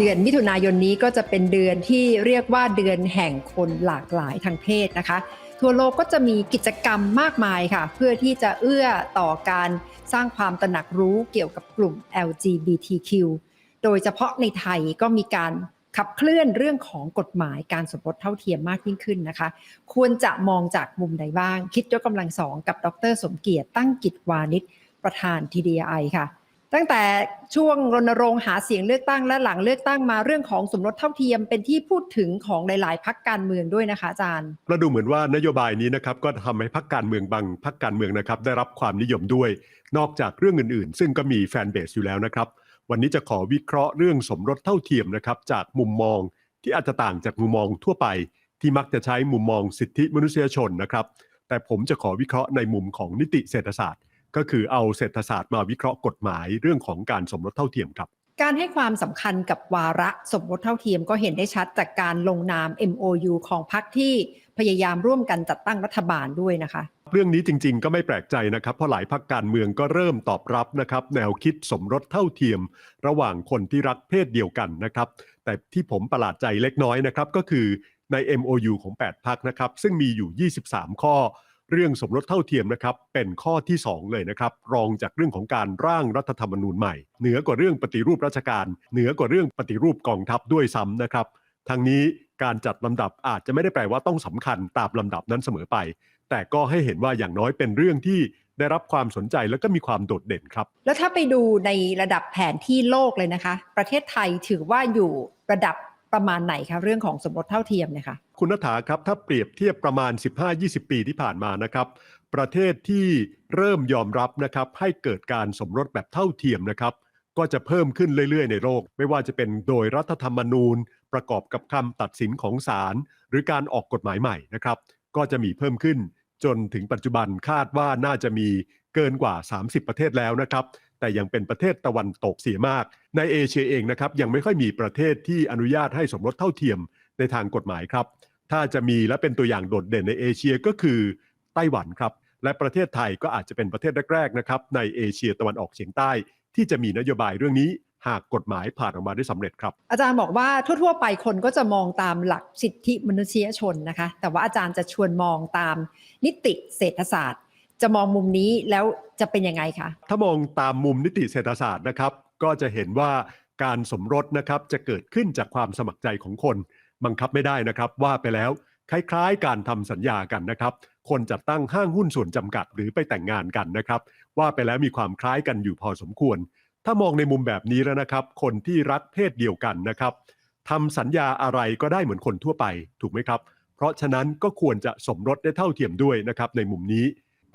เดือนมิถุนายนนี้ก็จะเป็นเดือนที่เรียกว่าเดือนแห่งคนหลากหลายทางเพศนะคะ ทั่วโลกก็จะมีกิจกรรมมากมายค่ะ เพื่อที่จะเอื้อต่อการสร้างความตระหนักรู้เกี่ยวกับกลุ่ม LGBTQ โดยเฉพาะในไทยก็มีการขับเคลื่อนเรื่องของกฎหมายการสมรสเท่าเทียมมากยิ่งขึ้นนะคะ ควรจะมองจากมุมใดบ้าง คิดยกกำลังสองกับดร สมเกียรติตั้งกิจวานิชประธาน TDI ค่ะ ตั้งแต่ช่วงรณรงค์หาเสียงเลือกตั้งและหลังเลือกตั้งมาเรื่องของสมรสเท่าเทียมเป็นที่พูดถึงของหลาย ๆ พักการเมืองด้วยนะคะอาจารย์ก็ดูเหมือนว่านโยบายนี้นะครับก็ทำให้พักการเมืองบางพักการเมืองนะครับได้รับความนิยมด้วย นอกจากเรื่องอื่น ๆ ซึ่งก็มีแฟนเบสอยู่แล้วนะครับ วันนี้จะขอวิเคราะห์เรื่องสมรสเท่าเทียมนะครับจากมุมมองที่อาจจะต่างจากมุมมองทั่วไป ที่มักจะใช้มุมมองสิทธิมนุษยชนนะครับ แต่ผมจะขอวิเคราะห์ในมุมของนิติเศรษฐศาสตร์ ก็คือเอาเศรษฐศาสตร์มาวิเคราะห์กฎหมายเรื่องของการสมรสเท่าเทียมครับการให้ความสำคัญกับวาระสมรสเท่าเทียมก็เห็นได้ชัดจากการลงนาม MOU ของพรรคที่พยายามร่วมกันจัดตั้งรัฐบาลด้วยนะคะ เรื่องนี้จริงๆ ก็ไม่แปลกใจนะครับ เพราะหลายพักการเมืองก็เริ่มตอบรับนะครับ แนวคิดสมรสเท่าเทียม ระหว่างคนที่รักเพศเดียวกันนะครับ แต่ที่ผมประหลาดใจเล็กน้อยนะครับก็คือใน MOU ของ 8พักนะครับ ซึ่งมีอยู่ 23 ข้อ เรื่องสมรสเท่าเทียมนะครับเป็นข้อที่ 2 เลยนะครับ รองจากเรื่องของการร่างรัฐธรรมนูญใหม่ เหนือกว่าเรื่องปฏิรูปราชการ เหนือกว่าเรื่องปฏิรูปกองทัพด้วยซ้ำนะครับทางนี้การจัดลำดับอาจจะไม่ได้แปลว่าต้องสำคัญตามลำดับนั้นเสมอไป แต่ก็ให้เห็นว่าอย่างน้อยเป็นเรื่องที่ได้รับความสนใจแล้วก็มีความโดดเด่นครับ แล้วถ้าไปดูในระดับแผนที่โลกเลยนะคะ ประเทศไทยถือว่าอยู่ระดับ ประมาณไหนคะเรื่องของสมรสเท่าเทียมเนี่ยค่ะคุณนัฐาครับถ้าเปรียบเทียบประมาณ 15-20 ปีที่ผ่านมานะครับประเทศที่เริ่มยอมรับนะครับให้เกิดการสมรสแบบเท่าเทียมนะครับก็จะเพิ่มขึ้นเรื่อยๆ ในโลก ไม่ว่าจะเป็นโดยรัฐธรรมนูญ ประกอบกับคำตัดสินของศาลหรือการออกกฎหมายใหม่นะครับก็จะมีเพิ่มขึ้นจนถึงปัจจุบันคาดว่าน่าจะมีเกินกว่า 30 ประเทศแล้วนะครับ แต่ยังเป็นประเทศตะวันตกเสียมาก ในเอเชียเองนะครับยังไม่ค่อยมีประเทศที่อนุญาตให้สมรสเท่าเทียมในทางกฎหมายครับ ถ้าจะมีและเป็นตัวอย่างโดดเด่นในเอเชียก็คือไต้หวันครับ และประเทศไทยก็อาจจะเป็นประเทศแรกๆนะครับในเอเชียตะวันออกเฉียงใต้ ที่จะมีนโยบายเรื่องนี้หากกฎหมายผ่านออกมาได้สำเร็จครับ อาจารย์บอกว่าทั่ว ๆ ไปคนก็จะมองตามหลักสิทธิมนุษยชนนะคะ แต่ว่าอาจารย์จะชวนมองตามนิติเศรษฐศาสตร์ จะมองมุมนี้แล้วจะเป็นยังไงคะถ้ามองตามมุมนิติเศรษฐศาสตร์นะครับ ก็จะเห็นว่าการสมรสนะครับจะเกิดขึ้นจากความสมัครใจของคน บังคับไม่ได้นะครับว่าไปแล้วคล้ายๆ การทำสัญญากันนะครับ คนจัดตั้งห้างหุ้นส่วนจำกัดหรือไปแต่งงานกันนะครับ ว่าไปแล้วมีความคล้ายกันอยู่พอสมควร ถ้ามองในมุมแบบนี้แล้วนะครับ คนที่รักเพศเดียวกันนะครับทำสัญญาอะไรก็ได้เหมือนคนทั่วไปถูกไหมครับ เพราะฉะนั้นก็ควรจะสมรสได้เท่าเทียมด้วยนะครับในมุมนี้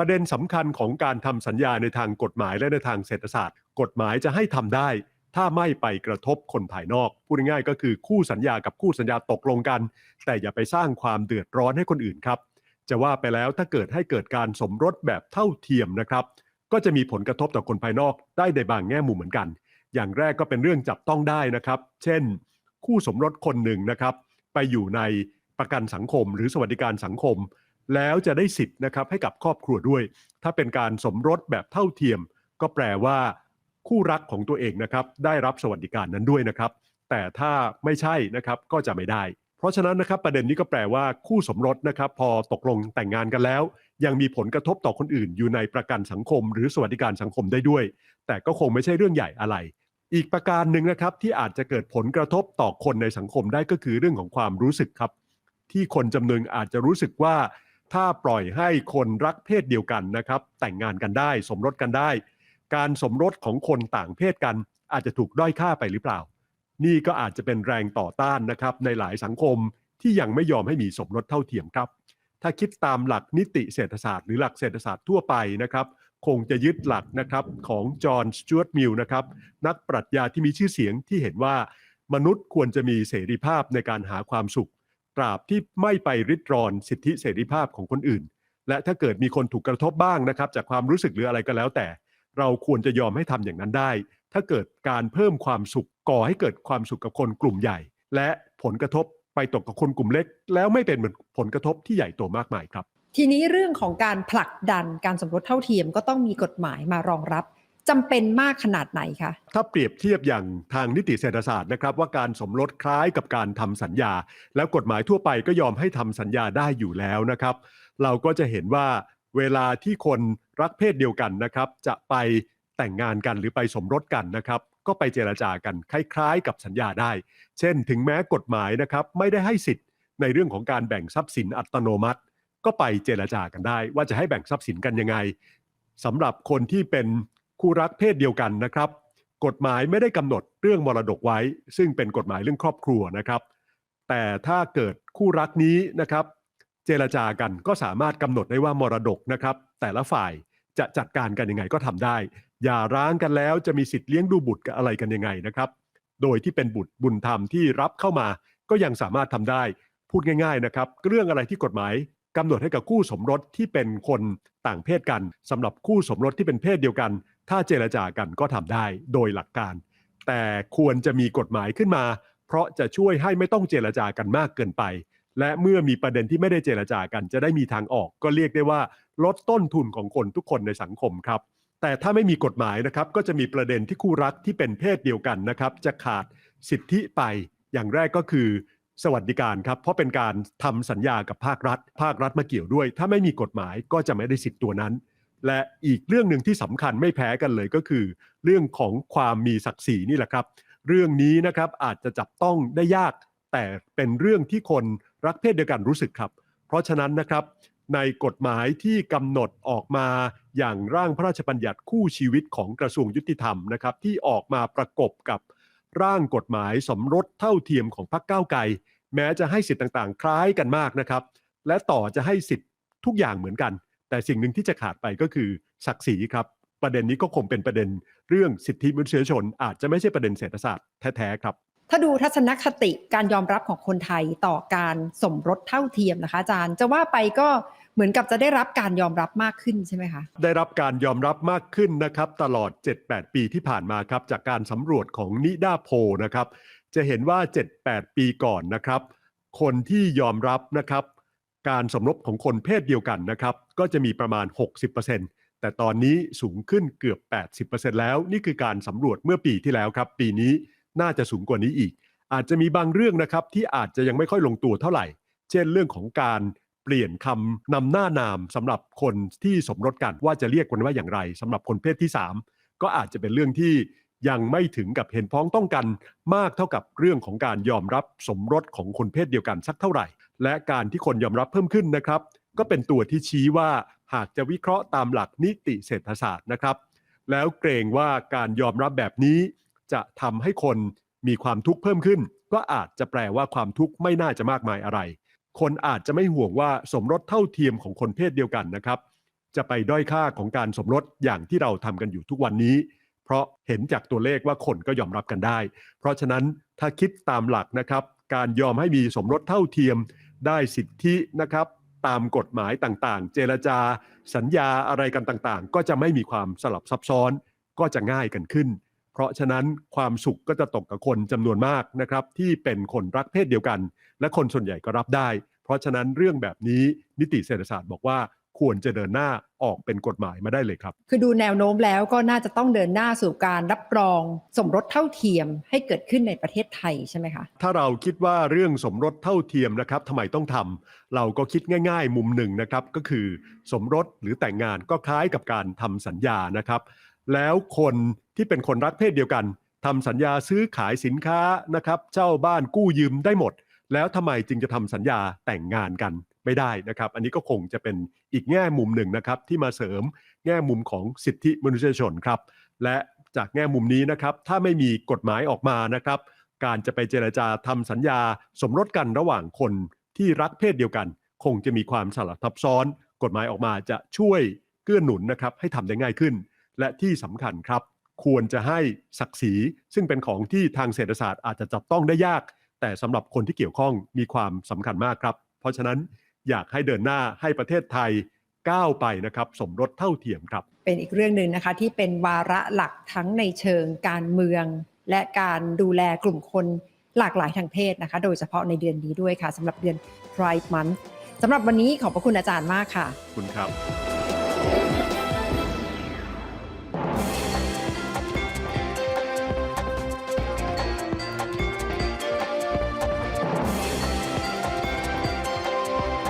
ประเด็นสำคัญของการทำสัญญาในทางกฎหมายและในทางเศรษฐศาสตร์ กฎหมายจะให้ทำได้ ถ้าไม่ไปกระทบคนภายนอก พูดง่ายๆก็คือคู่สัญญากับคู่สัญญาตกลงกัน แต่อย่าไปสร้างความเดือดร้อนให้คนอื่นครับ จะว่าไปแล้วถ้าเกิดให้เกิดการสมรสแบบเท่าเทียมนะครับ ก็จะมีผลกระทบต่อคนภายนอกได้ในบางแง่มุมเหมือนกัน อย่างแรกก็เป็นเรื่องจับต้องได้นะครับ เช่น คู่สมรสคนหนึ่งนะครับ ไปอยู่ในประกันสังคมหรือสวัสดิการสังคม แล้วจะได้สิทธิ์นะครับให้กับครอบครัวด้วย ถ้าเป็นการสมรสแบบเท่าเทียม ก็แปลว่า คู่รักของตัวเองนะครับได้รับสวัสดิการนั้นด้วยนะครับ แต่ถ้าไม่ใช่นะครับก็จะไม่ได้ เพราะฉะนั้นนะครับประเด็นนี้ก็แปลว่าคู่สมรสนะครับพอตกลงแต่งงานกันแล้ว ยังมีผลกระทบต่อคนอื่น อยู่ในประกันสังคม หรือสวัสดิการสังคมได้ด้วย แต่ก็คงไม่ใช่เรื่องใหญ่อะไรอีกประการหนึ่งนะครับที่อาจจะเกิดผลกระทบต่อคนในสังคมได้ก็คือเรื่องของความรู้สึกครับ ที่คนจำนวนอาจจะรู้สึกว่า ถ้าปล่อยให้คนรักเพศเดียวกันนะครับ แต่งงานกันได้ สมรสกันได้ การสมรสของคนต่างเพศกันอาจจะถูกด้อยค่าไปหรือเปล่า นี่ก็อาจจะเป็นแรงต่อต้านนะครับในหลายสังคมที่ยังไม่ยอมให้มีสมรสเท่าเทียมครับ ถ้าคิดตามหลักนิติเศรษฐศาสตร์หรือหลักเศรษฐศาสตร์ทั่วไปนะครับ คงจะยึดหลักนะครับของจอห์นสจวตมิลนะครับ นักปรัชญาที่มีชื่อเสียงที่เห็นว่ามนุษย์ควรจะมีเสรีภาพในการหาความสุข ตราบที่ไม่ไปริดรอนสิทธิเสรีภาพของคนอื่น และถ้าเกิดมีคนถูกกระทบบ้างนะครับ จากความรู้สึกหรืออะไรก็แล้วแต่ เราควรจะยอมให้ทำอย่างนั้นได้ ถ้าเกิดการเพิ่มความสุขก่อให้เกิดความสุขกับคนกลุ่มใหญ่ และผลกระทบไปตกกับคนกลุ่มเล็ก แล้วไม่เป็นเหมือนผลกระทบที่ใหญ่โตมากมายครับ ทีนี้เรื่องของการผลักดันการสมรสเท่าเทียมก็ต้องมีกฎหมายมารองรับ จำเป็นมากขนาดไหนคะ ถ้าเปรียบเทียบอย่างทางนิติเศรษฐศาสตร์นะครับ ว่าการสมรสคล้ายกับการทำสัญญา แล้วกฎหมายทั่วไปก็ยอมให้ทำสัญญาได้อยู่แล้วนะครับ เราก็จะเห็นว่าเวลาที่คนรักเพศเดียวกันนะครับ จะไปแต่งงานกันหรือไปสมรสกันนะครับ ก็ไปเจรจากันคล้ายๆ กับสัญญาได้ เช่น ถึงแม้กฎหมายนะครับไม่ได้ให้สิทธิ์ในเรื่องของการแบ่งทรัพย์สินอัตโนมัติ ก็ไปเจรจากันได้ ว่าจะให้แบ่งทรัพย์สินกันยังไงสำหรับคนที่เป็น คู่รักเพศเดียวกันนะครับ กฎหมายไม่ได้กำหนดเรื่องมรดกไว้ ซึ่งเป็นกฎหมายเรื่องครอบครัวนะครับ แต่ถ้าเกิดคู่รักนี้นะครับ เจรจากันก็สามารถกำหนดได้ว่ามรดกนะครับ แต่ละฝ่ายจะจัดการกันยังไงก็ทำได้อย่าร้างกันแล้วจะมีสิทธิ์เลี้ยงดูบุตรกับอะไรกันยังไงนะครับ โดยที่เป็นบุตรบุญธรรมที่รับเข้ามาก็ยังสามารถทำได้ พูดง่าย ๆนะครับ เรื่องอะไรที่กฎหมาย กำหนดให้กับคู่สมรสที่เป็นคนต่างเพศกันสำหรับคู่สมรสที่เป็นเพศเดียวกัน ถ้าเจรจากันก็ทำได้โดยหลักการ แต่ควรจะมีกฎหมายขึ้นมา เพราะจะช่วยให้ไม่ต้องเจรจากันมากเกินไป และเมื่อมีประเด็นที่ไม่ได้เจรจากัน จะได้มีทางออก ก็เรียกได้ว่า ลดต้นทุนของคนทุกคนในสังคมครับ แต่ถ้าไม่มีกฎหมายนะครับก็จะมีประเด็นที่คู่รักที่เป็นเพศเดียวกันนะครับจะขาดสิทธิไปอย่างแรกก็คือ สวัสดิการครับ เพราะเป็นการทำสัญญากับภาครัฐ ภาครัฐมาเกี่ยวด้วย ถ้าไม่มีกฎหมายก็จะไม่ได้สิทธิ์ตัวนั้น และอีกเรื่องหนึ่งที่สำคัญไม่แพ้กันเลยก็คือ เรื่องของความมีศักดิ์ศรีนี่แหละครับ เรื่องนี้นะครับอาจจะจับต้องได้ยาก แต่เป็นเรื่องที่คนรักเพศเดียวกันรู้สึกครับ เพราะฉะนั้นนะครับในกฎหมายที่กำหนดออกมาอย่างร่างพระราชบัญญัติคู่ชีวิตของกระทรวงยุติธรรมนะครับที่ออกมาประกบกับ ร่างกฎหมายสมรสเท่าเทียมของพรรคก้าวไกลแม้จะให้สิทธิ์ต่างๆ คล้ายกันมากนะครับ และต่อจะให้สิทธิ์ทุกอย่างเหมือนกัน แต่สิ่งหนึ่งที่จะขาดไปก็คือศักดิ์ศรีครับประเด็นนี้ก็คงเป็นประเด็นเรื่องสิทธิมนุษยชน อาจจะไม่ใช่ประเด็นเศรษฐศาสตร์แท้ๆครับถ้าดูทัศนคติการยอมรับของคนไทยต่อการสมรสเท่าเทียมนะคะอาจารย์ จะว่าไปก็ เหมือนกับจะได้รับการยอมรับมากขึ้นใช่ไหมคะ ได้รับการยอมรับมากขึ้นนะครับ ตลอด 7-8 ปีที่ผ่านมาครับ จากการสำรวจของนิด้าโพนะครับ จะเห็นว่า 7-8 ปีก่อนนะครับ คนที่ยอมรับนะครับ การสมรสของคนเพศเดียวกันนะครับ ก็จะมีประมาณ 60%แต่ตอนนี้สูงขึ้นเกือบ 80%แล้ว นี่คือการสำรวจเมื่อปีที่แล้วครับ ปีนี้น่าจะสูงกว่านี้อีก อาจจะมีบางเรื่องนะครับที่อาจจะยังไม่ค่อยลงตัวเท่าไหร่ เช่นเรื่องของการ เปลี่ยนคำนำหน้านามสำหรับคนที่สมรสกันว่าจะเรียกกันว่าอย่างไรสำหรับคนเพศที่ 3 ก็อาจจะเป็นเรื่องที่ยังไม่ถึงกับเห็นพ้องต้องกันมากเท่ากับเรื่องของการยอมรับสมรสของคนเพศเดียวกันสักเท่าไหร่ และการที่คนยอมรับเพิ่มขึ้นนะครับ ก็เป็นตัวที่ชี้ว่าหากจะวิเคราะห์ตามหลักนิติเศรษฐศาสตร์นะครับ แล้วเกรงว่าการยอมรับแบบนี้ จะทำให้คนมีความทุกข์เพิ่มขึ้น ก็อาจจะแปลว่าความทุกข์ไม่น่าจะมากมายอะไร คนอาจจะไม่ห่วงว่าสมรสเท่าเทียมของคนเพศเดียวกันนะครับ จะไปด้อยค่าของการสมรสอย่างที่เราทำกันอยู่ทุกวันนี้ เพราะเห็นจากตัวเลขว่าคนก็ยอมรับกันได้ เพราะฉะนั้นถ้าคิดตามหลักนะครับ การยอมให้มีสมรสเท่าเทียมได้สิทธินะครับ ตามกฎหมายต่างๆ เจรจา สัญญาอะไรกันต่างๆ ก็จะไม่มีความสลับซับซ้อนก็จะง่ายกันขึ้น เพราะฉะนั้นความสุขก็จะตกกับคนจำนวนมากนะครับ ที่เป็นคนรักเพศเดียวกัน และคนส่วนใหญ่ก็รับได้ ราะฉะนั้นเรื่องแบบนี้นิติเศรษฐศาสตร์บอกว่าควรจะเดินหน้าออกเป็นกฎหมายมาได้เลยครับ คือดูแนวโน้มแล้วก็น่าจะต้องเดินหน้าสู่การรับรองสมรสเท่าเทียมให้เกิดขึ้นในประเทศไทยใช่ไหมคะ ถ้าเราคิดว่าเรื่องสมรสเท่าเทียมนะครับทำไมต้องทำเราก็คิดง่าย ๆ มุมหนึ่งนะครับก็คือสมรสหรือแต่งงานก็คล้ายกับการทำสัญญานะครับ แล้วคนที่เป็นคนรักเพศเดียวกันทำสัญญาซื้อขายสินค้านะครับ เจ้าบ้านกู้ยืมได้หมด แล้วทำไมจึงจะทำสัญญาแต่งงานกันไม่ได้นะครับ อันนี้ก็คงจะเป็นอีกแง่มุมหนึ่งนะครับ ที่มาเสริมแง่มุมของสิทธิมนุษยชนครับ และจากแง่มุมนี้นะครับ ถ้าไม่มีกฎหมายออกมานะครับ การจะไปเจรจาทำสัญญาสมรสกันระหว่างคนที่รักเพศเดียวกัน คงจะมีความสลับซับซ้อน กฎหมายออกมาจะช่วยเกื้อหนุนนะครับให้ทำได้ง่ายขึ้น และที่สำคัญครับ ควรจะให้ศักดิ์ศรีซึ่งเป็นของที่ทางเศรษฐศาสตร์อาจจะจับต้องได้ยาก แต่สำหรับคนที่เกี่ยวข้องมีความสำคัญมากครับ เพราะฉะนั้นอยากให้เดินหน้าให้ประเทศไทยก้าวไปนะครับสมรสเท่าเทียมครับ เป็นอีกเรื่องหนึ่งนะคะที่เป็นวาระหลักทั้งในเชิงการเมือง และการดูแลกลุ่มคนหลากหลายทางเพศนะคะ โดยเฉพาะในเดือนนี้ด้วยค่ะสำหรับเดือน Pride Month สำหรับวันนี้ขอบพระคุณอาจารย์มากค่ะขอบคุณครับ